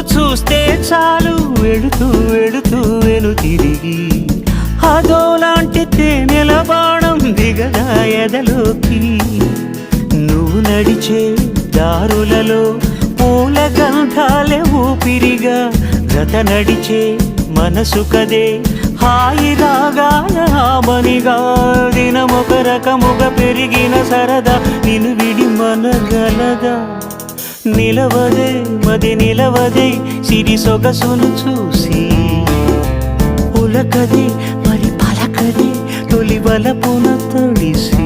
చూస్తే చాలు. వెళుతూ వెళుతూ వెను తిరిగి. అదోలాంటి తేనెల బాణం దిగదా ఎదలోకి. నువ్వు నడిచే దారులలో పూల గంధాలే ఊపిరిగా. గత నడిచే మనసు కదే హాయి రాగాల హామనిగా దినమొక రకముగా పెరిగిన సరదా నిన్ను విడి మనగలదా నిలవదే మది నిలవదే సిరి సొగసును చూసి. ఉలకది మరి పలకది తొలి వలపున తడి